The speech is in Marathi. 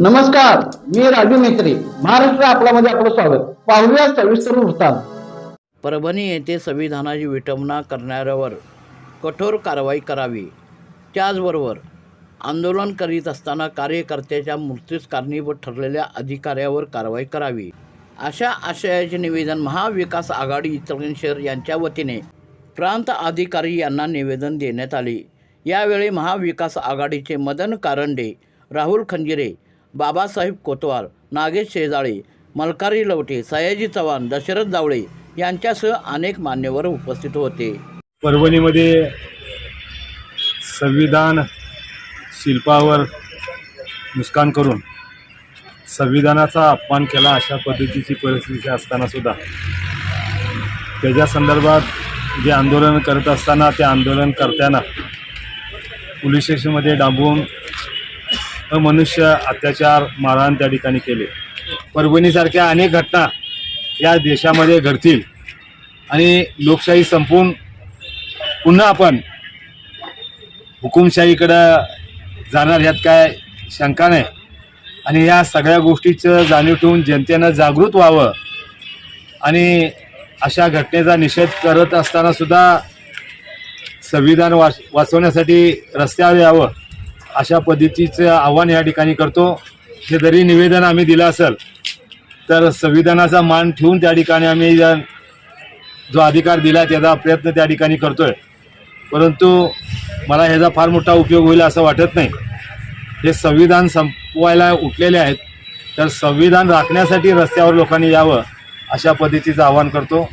नमस्कार मी राजू मेत्री महाराष्ट्र आपल्यामध्ये आपलं स्वागत. पाहूया सविस्तर वृत्तांत. परभणी येथे संविधानाची विटंबना करणाऱ्यावर कठोर कारवाई करावी. त्याचबरोबर आंदोलन करीत असताना कार्यकर्त्याच्या मृत्यूस कारणीभूत ठरलेल्या अधिकाऱ्यावर कारवाई करावी. अशा आशयाचे निवेदन महाविकास आघाडी इचलकरंजी शहर यांच्या वतीने प्रांत अधिकारी यांना निवेदन देण्यात आले. यावेळी महाविकास आघाडीचे मदन कारंडे राहुल खंजिरे बाबासाहेब कोतवाल नागेश शेजाळे मलकारी लवटे सयाजी चव्हाण दशरथ जावळे यांच्यासह अनेक मान्यवर उपस्थित होते. परभणीमध्ये संविधान शिल्पावर नुकसान करून संविधानाचा अपमान केला अशा पद्धतीची परिस्थिती असताना सुद्धा. त्याच्या संदर्भात जे आंदोलन करत असताना त्या आंदोलनकर्त्यांना पोलीस स्टेशनमध्ये डांबून अमनुष्य अत्याचार मारहाण त्या ठिकाणी केले. परभणीसारख्या अनेक घटना या देशामध्ये घडतील. आणि लोकशाही संपून पुन्हा आपण हुकुमशाहीकडं जाणार ह्यात काय शंका नाही. आणि या सगळ्या गोष्टीचं जाणीव ठेवून जनतेनं जागृत व्हावं. आणि अशा घटनेचा निषेध करत असतानासुद्धा संविधान वाच वाचवण्यासाठी रस्त्यावर यावं. अशा पद्धतीचं आव्हान या ठिकाणी करतो. हे जरी निवेदन आम्ही दिलं असेल तर संविधानाचा मान ठेवून त्या ठिकाणी आम्ही जो अधिकार दिला त्याचा प्रयत्न त्या ठिकाणी करतोय. परंतु मला ह्याचा फार मोठा उपयोग होईल असं वाटत नाही. हे संविधान संपवायला उठलेले आहेत तर संविधान राखण्यासाठी रस्त्यावर लोकांनी यावं अशा पद्धतीचं आवाहन करतो.